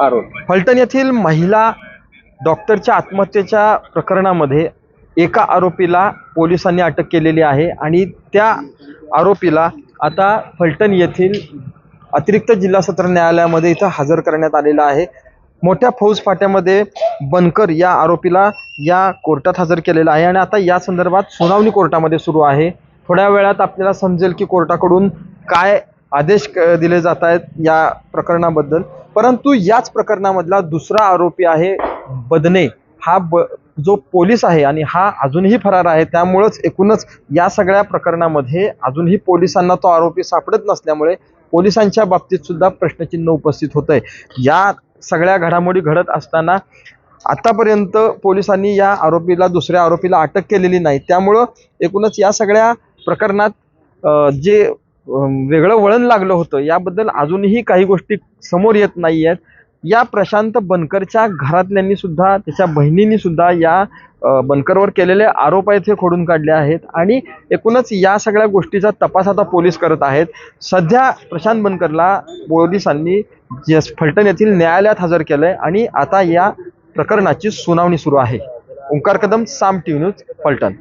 आरोप फलटण येथील महिला डॉक्टरच्या आत्महत्येच्या प्रकरणामध्ये एका आरोपीला पोलिसांनी अटक केलेली आहे आणि त्या आरोपीला आता फलटण येथील अतिरिक्त जिल्हा सत्र न्यायालयामध्ये इथं हजर करण्यात आलेलं आहे. मोठ्या फौज फाट्यामध्ये बनकर या आरोपीला या कोर्टात हजर केलेलं आहे आणि आता या संदर्भात सुनावणी कोर्टामध्ये सुरू आहे. थोड्या वेळात आपल्याला समजेल की कोर्टाकडून काय आदेश क- दिले जात आहेत या प्रकरणाबद्दल. परंतु याच प्रकरणामधला दुसरा आरोपी आहे बदने. हा ब जो पोलीस आहे आणि हा अजूनही फरार आहे त्यामुळंच एकूणच या सगळ्या प्रकरणामध्ये अजूनही पोलिसांना तो आरोपी सापडत नसल्यामुळे पोलिसांच्या बाबतीत सुद्धा प्रश्नचिन्ह उपस्थित होत आहे या सगळ्या घडामोडी घडत असताना आतापर्यंत पोलिसांनी या आरोपीला दुसऱ्या आरोपीला अटक केलेली नाही. त्यामुळं एकूणच या सगळ्या प्रकरणात जे वेगळं वळण लागलं होतं. याबद्दल अजूनही काही गोष्टी समोर येत नाही आहेत या प्रशांत बनकरच्या घरातल्यांनी सुद्धा त्याच्या बहिणींनी सुद्धा या बनकरवर केलेले आरोप आहेत हे खोडून काढले आहेत. आणि एकूणच या सगळ्या गोष्टीचा तपास आता पोलीस करत आहेत. सध्या प्रशांत बनकरला पोलिसांनी फलटण येथील न्यायालयात हजर केलं आहे आणि आता या प्रकरणाची सुनावणी सुरू आहे. Omkar Kadam Saam TV news Phaltan.